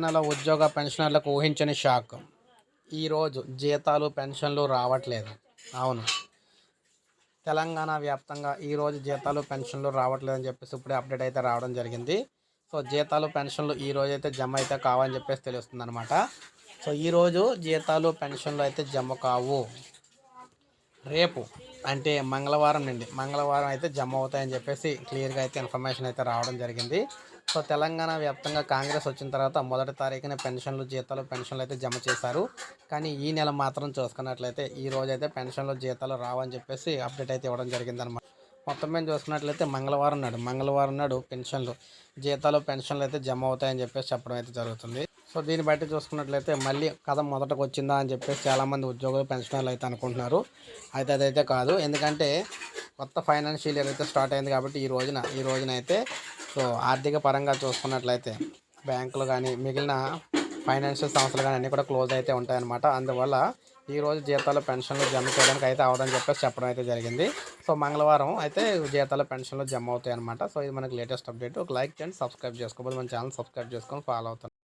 తెలంగాణలో ఉద్యోగ పెన్షనర్లకు ఊహించని షాక్. ఈరోజు జీతాలు పెన్షన్లు రావట్లేదు. అవును. తెలంగాణ వ్యాప్తంగా ఈరోజు జీతాలు పెన్షన్లు రావట్లేదని చెప్పేసి ఇప్పుడే అప్డేట్ అయితే రావడం జరిగింది. సో జీతాలు పెన్షన్లు ఈ రోజు అయితే జమ అయితే కావని చెప్పేసి తెలుస్తుంది అనమాట సో ఈరోజు జీతాలు పెన్షన్లు అయితే జమ కావు. రేపు అంటే మంగళవారం నుండి మంగళవారం అయితే జమ అవుతాయని చెప్పేసి క్లియర్గా అయితే ఇన్ఫర్మేషన్ అయితే రావడం జరిగింది. సో తెలంగాణ వ్యాప్తంగా కాంగ్రెస్ వచ్చిన తర్వాత మొదటి తారీఖున పెన్షన్లు జీతాలు పెన్షన్లు అయితే జమ చేశారు. కానీ ఈ నెల మాత్రం చూసుకున్నట్లయితే ఈ రోజు అయితే పెన్షన్లు జీతాలు రావని చెప్పేసి అప్డేట్ అయితే ఇవ్వడం జరిగిందనమాట మొత్తం మేము చూసుకున్నట్లయితే మంగళవారం నాడు మంగళవారం నాడు పెన్షన్లు జీతాలు పెన్షన్లు అయితే జమ అవుతాయని చెప్పేసి చెప్పడం అయితే జరుగుతుంది. సో దీన్ని బట్టి చూసుకున్నట్లయితే మళ్ళీ కథ మొదటకు వచ్చిందా అని చెప్పేసి చాలామంది ఉద్యోగులు పెన్షనర్లు అయితే అనుకుంటున్నారు. అయితే అదైతే కాదు. ఎందుకంటే కొత్త ఫైనాన్షియల్ ఇయర్ అయితే స్టార్ట్ అయింది కాబట్టి ఈ రోజున ఈ రోజున అయితే సో ఆర్థిక పరంగా చూసుకున్నట్లయితే బ్యాంకులు కానీ మిగిలిన ఫైనాన్షియల్ సంస్థలు కానీ అన్నీ కూడా క్లోజ్ అయితే ఉంటాయన్నమాట. అందువల్ల ఈరోజు జీతాలు పెన్షన్లు జమ చేయడానికి అయితే అవదని చెప్పేసి చెప్పడం అయితే జరిగింది. సో మంగళవారం అయితే జీతాలు పెన్షన్లు జమ అవుతాయి అనమాట సో ఇది మనకి లేటెస్ట్ అప్డేట్. ఒక లైక్ చేయండి సబ్స్క్రైబ్ చేసుకోబోదు మన ఛానల్ సబ్స్క్రైబ్ చేసుకొని ఫాలో అవుతాను